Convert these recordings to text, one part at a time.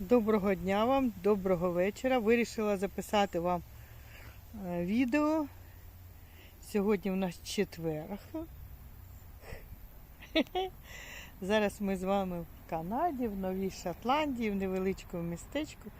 Доброго дня вам, доброго вечора. Вирішила записати вам е, відео. Сьогодні у нас четверг. Зараз ми з вами в Канаді, в Новій Шотландії, в невеличкому містечку.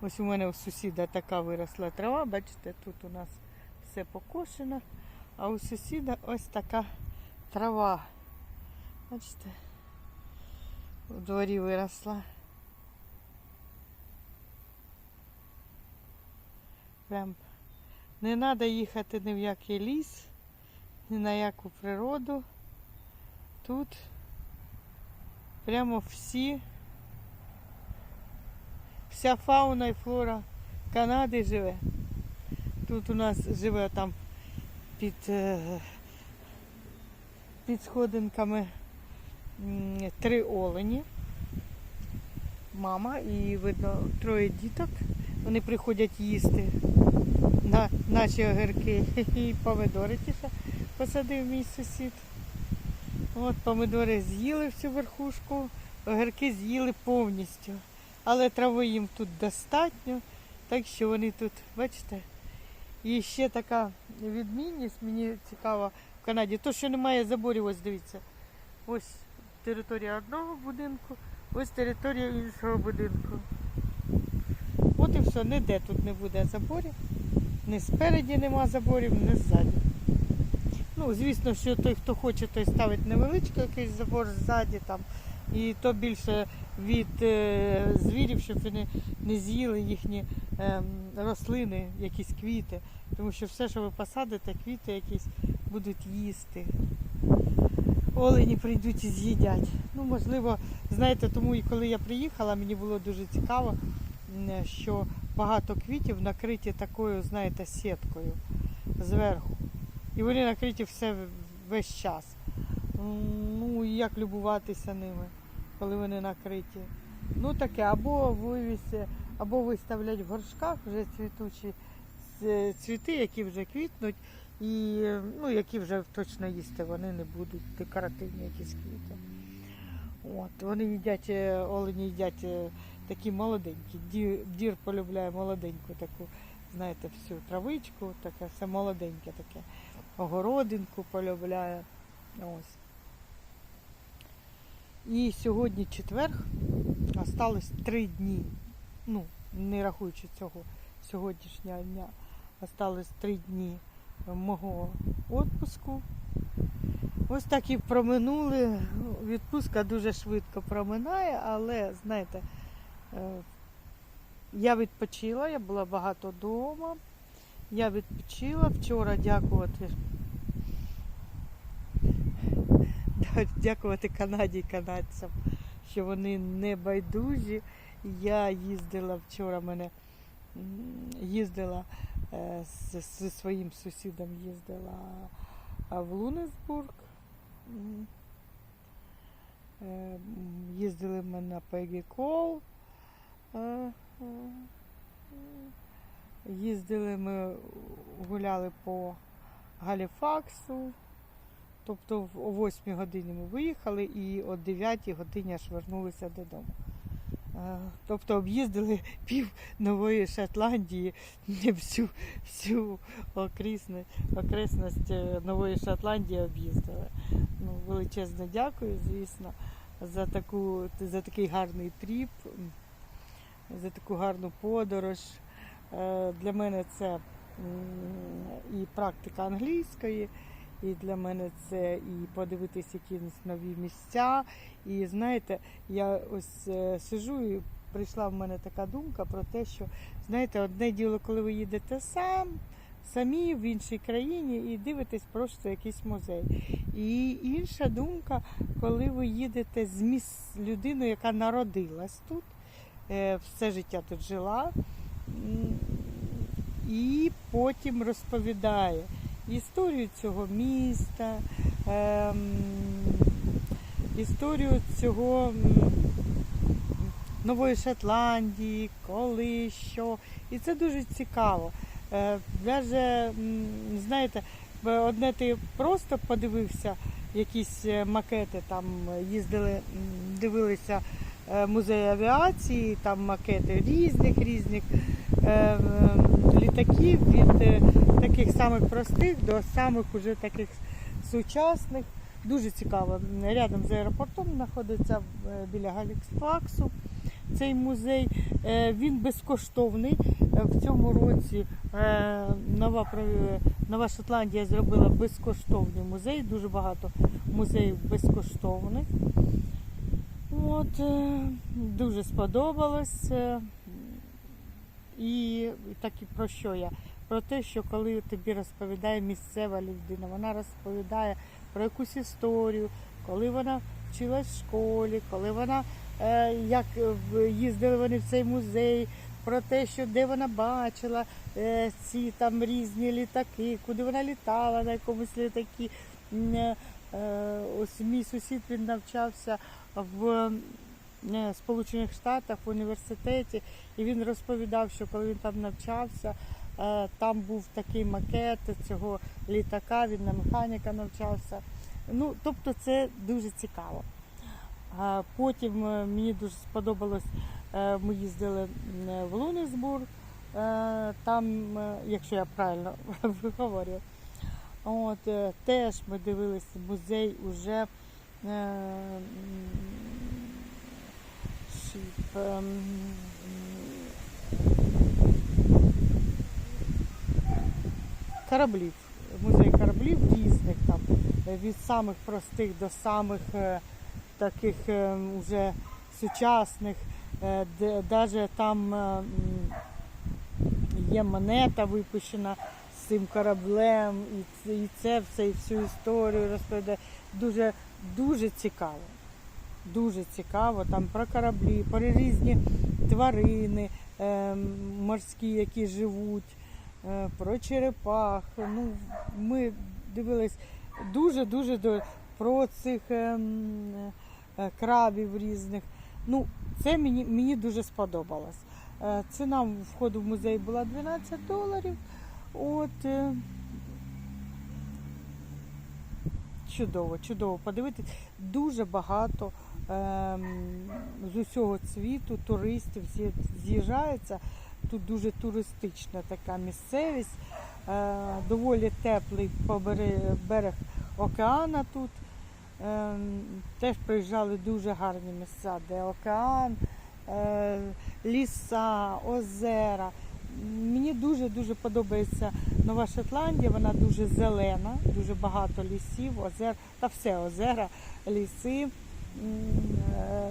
Ось у мене у сусіда така виросла трава. Бачите, тут у нас все покошено, а у сусіда ось така трава. Бачите, у дворі виросла. Прям не треба їхати ні в який ліс, ні на яку природу. Тут прямо всі, вся фауна і флора Канади живе. Тут у нас живе там під, е, під сходинками три олені. Мама і видно троє діток. Вони приходять їсти на наші огірки і помидори ті, що посадив мій сусід. От помидори з'їли всю верхушку, огірки з'їли повністю. Але трави їм тут достатньо, так що вони тут, бачите. І ще така відмінність, мені цікаво в Канаді, то, що немає заборів, ось дивіться. Ось територія одного будинку, ось територія іншого будинку. От і все, ніде тут не буде заборів. Ні спереді нема заборів, ні ззаді. Ну, звісно, що той, хто хоче, той ставить невеличкий якийсь забор ззаді там. І то більше від е, звірів, щоб вони не з'їли їхні ем, рослини, якісь квіти. Тому що все, що ви посадите, квіти якісь будуть їсти. Олені прийдуть і з'їдять. Ну, можливо, знаєте, тому і коли я приїхала, мені було дуже цікаво, що багато квітів накриті такою, знаєте, сіткою зверху. І вони накриті все весь час. Ну, як любуватися ними, коли вони накриті. Ну таке, або вивісі, або виставлять в горшках вже цвітучі цвіти, які вже квітнуть, і ну, які вже точно їсти вони не будуть, декоративні якісь квіти. От, вони їдять, е, олені їдять е, такі молоденькі. Ді- Дір полюбляє молоденьку таку, знаєте, всю травичку, таке все молоденьке таке. Огородинку полюбляє. Ось. І сьогодні четверг, осталось три дні. Ну, не рахуючи цього сьогоднішнього дня, осталось три дні мого відпуску. Ось так і проминули. Ну, Відпустка дуже швидко проминає, але знаєте, я відпочила, я була багато вдома. Я відпочила вчора дякувати. Дякувати Канаді і канадцям, що вони не байдужі. Я їздила вчора, мене їздила е, зі своїм сусідом їздила в Лунесбург. Е, Їздили ми на Пегі Кол. Е, е, Їздили ми, гуляли по Галіфаксу. Тобто о 8 годині ми виїхали і о 9 годині аж вернулися додому. Е, Тобто об'їздили пів Нової Шотландії, всю, всю окресність е, Нової Шотландії об'їздили. Ну, величезне дякую, звісно, за, таку, за такий гарний тріп, за таку гарну подорож. Е, Для мене це і практика англійської, і для мене це і подивитись якісь нові місця. І знаєте, я ось е, сижу і прийшла в мене така думка про те, що знаєте, одне діло, коли ви їдете сам, самі в іншій країні і дивитесь просто якийсь музей. І інша думка, коли ви їдете з міс... людиною, яка народилась тут, все життя тут жила. І потім розповідає історію цього міста, ем, історію цього Нової Шотландії, коли що. І це дуже цікаво. Е, Даже, знаєте, одне ти просто подивився якісь е, макети, там е, їздили, дивилися е, музей авіації, там макети різних різних е, е, літаків від е, таких самих простих до самих уже таких сучасних. Дуже цікаво. Рядом з аеропортом знаходиться е, біля Галіксфаксу цей музей. Е, Він безкоштовний. Е, В цьому році е, нова, нова Шотландія зробила безкоштовний музей. Дуже багато музеїв безкоштовних. От, е, дуже сподобалось. І так і про що я? Про те, що коли тобі розповідає місцева людина, вона розповідає про якусь історію, коли вона вчилась в школі, коли вона е, як е, їздили вони в цей музей, про те, що де вона бачила ці там різні літаки, куди вона літала на якомусь літакі. Ось мій сусід він навчався в е, Сполучених Штатах в університеті, і він розповідав, що коли він там навчався, е, там був такий макет цього літака, він на механіка навчався. Ну, тобто це дуже цікаво. Потім е, мені дуже сподобалось, ми їздили в Лунесбург, там, якщо я правильно виговорюю, от, теж ми дивилися музей уже е, м, ем, кораблів. Музей кораблів різних там, е, від самих простих до самих е, таких е, уже сучасних, де навіть там є монета випущена з цим кораблем, і це все, і всю історію розповідає. Дуже, дуже цікаво. Дуже цікаво. Там про кораблі, про різні тварини е, морські, які живуть, е, про черепах. Ну, ми дивились дуже-дуже про цих е, е, крабів різних. Ну, це мені, мені дуже сподобалось. Е, Ціна входу в музей була 12 доларів. От, е, чудово, чудово подивитись. Дуже багато ем, з усього світу туристів з'їжджається. Тут дуже туристична така місцевість, е, доволі теплий берег океана тут. Ем, Теж приїжджали дуже гарні місця, де океан, е, ліса, озера. Мені дуже-дуже подобається Нова Шотландія, вона дуже зелена, дуже багато лісів, озер, та все озера, ліси. Е,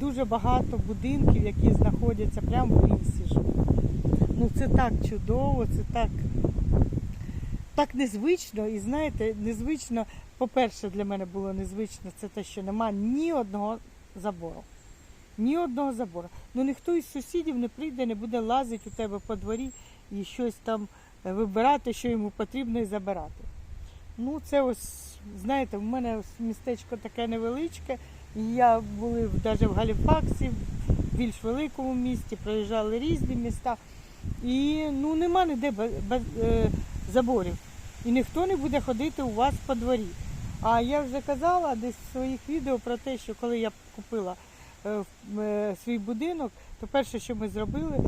Дуже багато будинків, які знаходяться прямо в лісі. Ну це так чудово, це так, так незвично. І знаєте, незвично, по-перше, для мене було незвично це те, що нема ні одного забору. Ні одного забору. Ну ніхто із сусідів не прийде, не буде лазити у тебе по дворі і щось там е, вибирати, що йому потрібно, і забирати. Ну, це ось, знаєте, в мене містечко таке невеличке. і Я були навіть в Галіфаксі, в більш великому місті, проїжджали різні міста. І ну нема ніде без, без е, заборів. І ніхто не буде ходити у вас по дворі. А я вже казала десь в своїх відео про те, що коли я купила свій будинок, то перше, що ми зробили,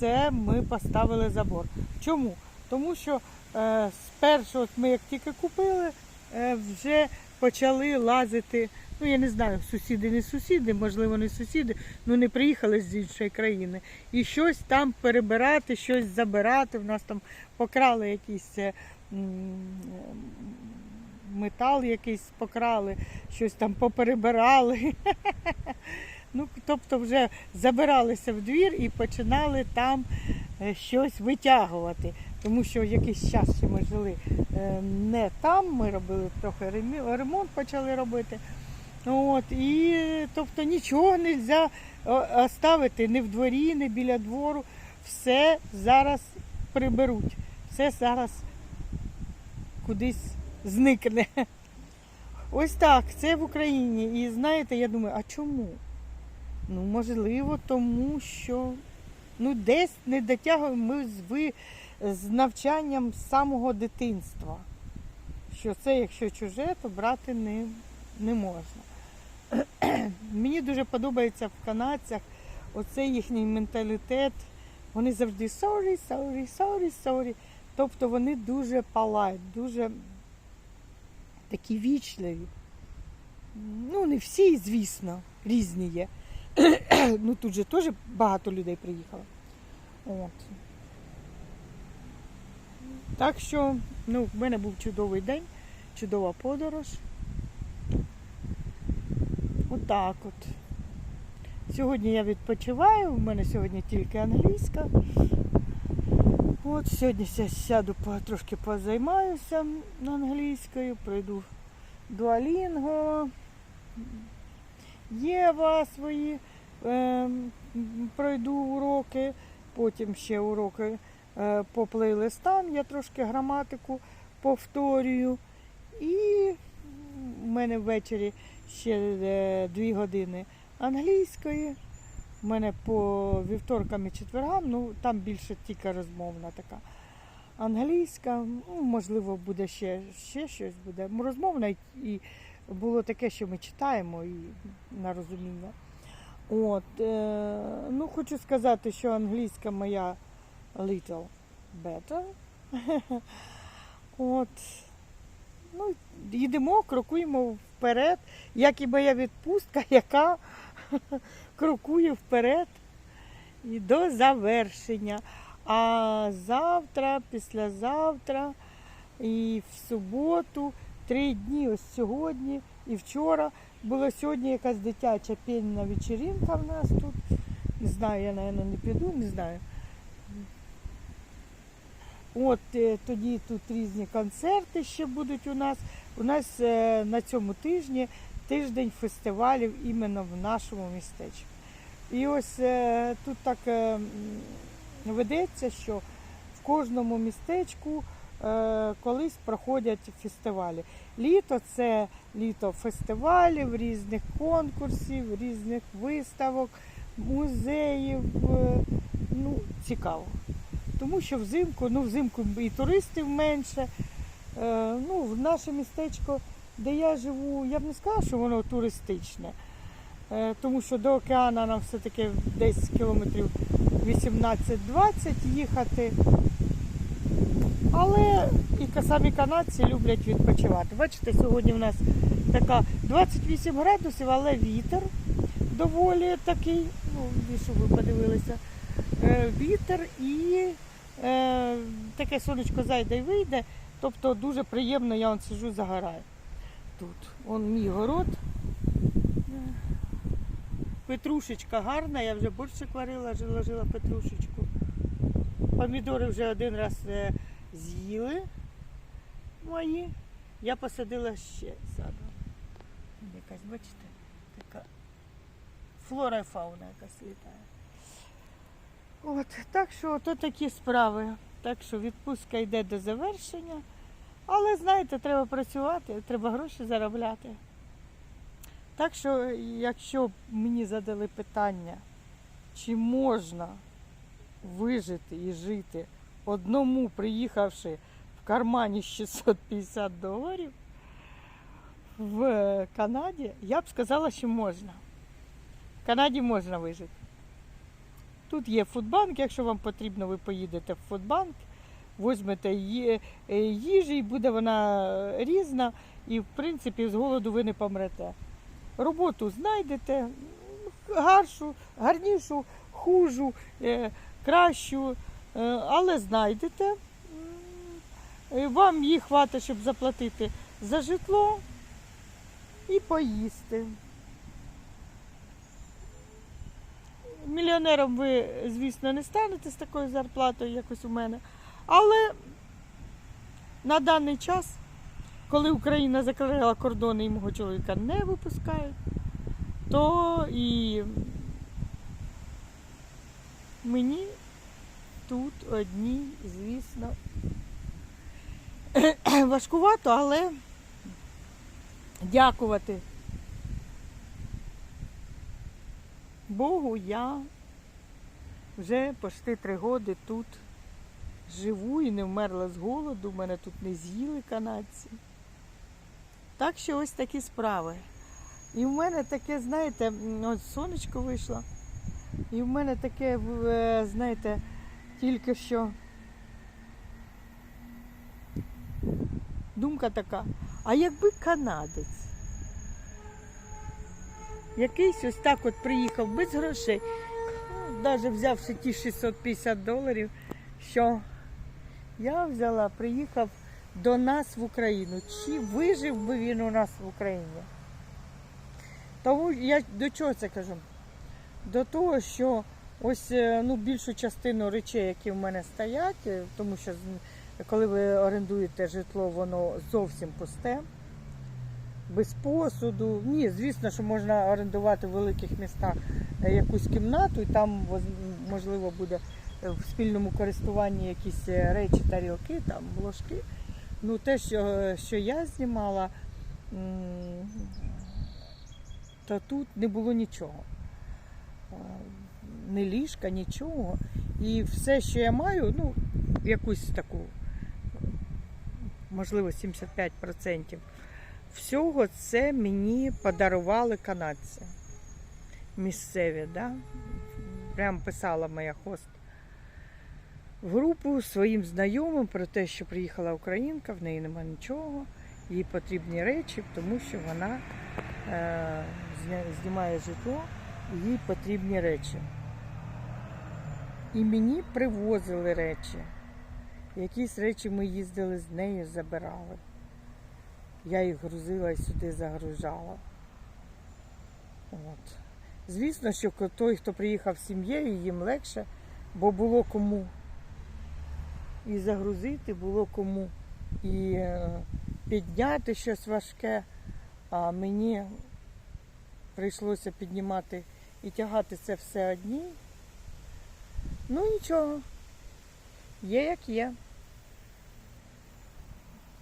це ми поставили забор. Чому? Тому що е, спершу, от ми як тільки купили, е, вже почали лазити. Ну, я не знаю, сусіди не сусіди, можливо, не сусіди, ну не приїхали з іншої країни. І щось там перебирати, щось забирати. В нас там покрали якісь е, метал якийсь покрали, щось там поперебирали. Ну, тобто вже забиралися в двір і починали там е, щось витягувати. Тому що якийсь час ще ми жили е, не там, ми робили трохи ремонт почали робити. От, і тобто нічого не можна оставити ні в дворі, ні біля двору. Все зараз приберуть, все зараз кудись зникне. Ось так, це в Україні. І знаєте, я думаю, а чому? Ну, можливо, тому що ну, десь не дотягуємо ми з, навчанням з самого дитинства. Що це, якщо чуже, то брати не, не можна. Мені дуже подобається в канадцях оцей їхній менталітет. Вони завжди sorry, sorry, sorry, sorry. Тобто вони дуже палають, дуже такі вічливі. Ну, не всі, звісно, різні є. ну тут же теж багато людей приїхало. От. Так що, ну, в мене був чудовий день, чудова подорож. Отак от. Сьогодні я відпочиваю, в мене сьогодні тільки англійська. От сьогодні ся- сяду трошки позаймаюся англійською, пройду дуалінго, Єва свої е, пройду уроки, потім ще уроки е, по плейлистам, я трошки граматику повторюю. І в мене ввечері ще е, дві години англійської. У мене по вівторкам і четвергам, ну там більше тільки розмовна така. Англійська, ну, можливо, буде ще, ще щось буде. Розмовна і- було таке, що ми читаємо і на розуміння. От, е, ну, хочу сказати, що англійська моя little better. От. Ну, йдемо, крокуємо вперед, як і моя відпустка, яка крокує вперед і до завершення. А завтра, післязавтра і в суботу, три дні, ось сьогодні і вчора. Була сьогодні якась дитяча пільна вечеринка в нас тут. Не знаю, я, мабуть, не піду, не знаю. От е, тоді тут різні концерти ще будуть у нас. У нас е, на цьому тижні тиждень фестивалів іменно в нашому містечку. І ось е, тут так е, ведеться, що в кожному містечку колись проходять фестивалі. Літо це літо фестивалів, різних конкурсів, різних виставок, музеїв. е, Ну, цікаво. Тому що взимку, ну взимку і туристів менше. Е, ну, в наше містечко, де я живу, я б не сказала, що воно туристичне. Е, тому що до океану нам все-таки десь кілометрів 18-20 їхати. Але і самі канадці люблять відпочивати. Бачите, сьогодні в нас така 28 градусів, але вітер доволі такий, ну, щоб ви подивилися, е, вітер і е, таке сонечко зайде і вийде. Тобто дуже приємно, я он сижу, загораю. Тут. Он мій город. Петрушечка гарна, я вже борщик варила, ложила петрушечку. Помідори вже один раз е, з'їли мої. Я посадила ще задом. Якась, бачите, така флора і фауна якась літає. От, так що то такі справи. Так що відпустка йде до завершення. Але знаєте, треба працювати, треба гроші заробляти. Так що, якщо мені задали питання, чи можна вижити і жити одному, приїхавши в кармані 650 доларів в Канаді, я б сказала, що можна. В Канаді можна вижити. Тут є фудбанк, якщо вам потрібно, ви поїдете в фудбанк, візьмете є- е, їжі, і буде вона різна, і в принципі з голоду ви не помрете. Роботу знайдете, гаршу, гарнішу, хужу, е, кращу, е, але знайдете. Е, Вам їх хватить, щоб заплатити за житло і поїсти. Мільйонером ви, звісно, не станете з такою зарплатою, як ось у мене. Але на даний час, коли Україна закрила кордони і мого чоловіка не випускають, то і мені тут одній, звісно, важкувато, але дякувати Богу, я вже почти три роки тут живу і не вмерла з голоду, мене тут не з'їли канадці. Так що ось такі справи. І в мене таке, знаєте, от сонечко вийшло. І в мене таке, е, знаєте, тільки що думка така, а якби канадець, якийсь ось так от приїхав без грошей, навіть взявши ті 650 доларів, що я взяла, приїхав до нас в Україну. Чи вижив би він у нас в Україні? Тому я до чого це кажу? До того, що ось е, ну, більшу частину речей, які в мене стоять, е, тому що коли ви орендуєте житло, воно зовсім пусте, без посуду. Ні, звісно, що можна орендувати в великих містах е, якусь кімнату, і там можливо буде в спільному користуванні якісь речі, тарілки, там ложки. Ну, те, що, що я знімала, то тут не було нічого. Е, Ні ліжка, нічого. І все, що я маю, ну, якусь таку, можливо, 75% всього це мені подарували канадці. Місцеві, да? Прям писала моя хост в групу своїм знайомим про те, що приїхала українка, в неї немає нічого, їй потрібні речі, тому що вона е, знімає житло, їй потрібні речі. І мені привозили речі. Якісь речі ми їздили з нею, забирали. Я їх грузила і сюди загружала. От. Звісно, що той, хто приїхав з сім'єю, їм легше, бо було кому і загрузити, було кому і е, підняти щось важке, а мені прийшлося піднімати і тягати це все одній. Ну нічого, є як є.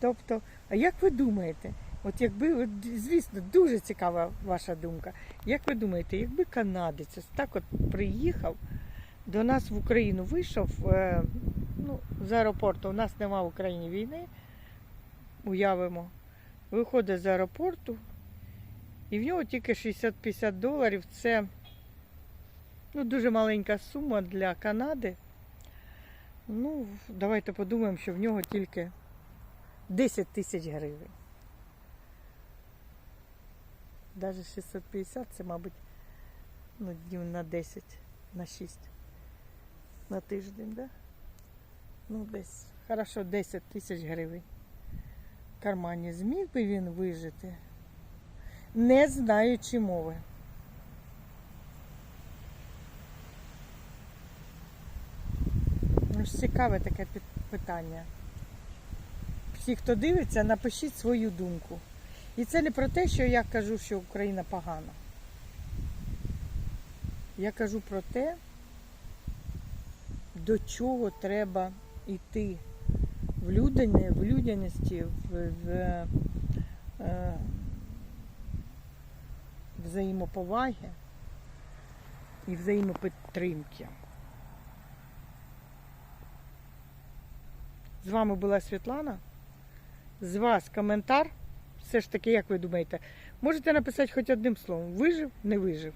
Тобто, а як ви думаєте, от якби, от, звісно, дуже цікава ваша думка. Як ви думаєте, якби канадець так от приїхав до нас в Україну, вийшов е, ну, з аеропорту, у нас нема в Україні війни, уявимо, виходить з аеропорту, і в нього тільки 60-50 доларів. Це ну, дуже маленька сума для Канади. Ну, давайте подумаємо, що в нього тільки 10 тисяч гривень. Навіть 650 це, мабуть, ну, днів на 10, на 6 на тиждень, да? Ну, десь. Хорошо, 10 тисяч гривень. В кармані зміг би він вижити, не знаючи мови. Ж цікаве таке питання. Всі, хто дивиться, напишіть свою думку. І це не про те, що я кажу, що Україна погана. Я кажу про те, до чого треба йти в людяні, в людяності, в, в е, взаємоповаги і взаємопідтримки. З вами була Світлана. З вас коментар. Все ж таки, як ви думаєте, можете написати хоч одним словом: вижив, не вижив.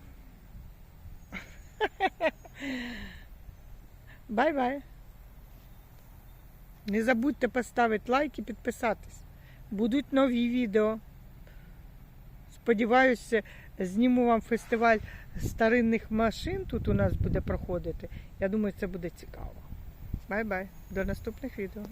Бай-бай. Не забудьте поставити лайк і підписатись. Будуть нові відео. Сподіваюся, зніму вам фестиваль старинних машин. Тут у нас буде проходити. Я думаю, це буде цікаво. Бай-бай. До наступних відео.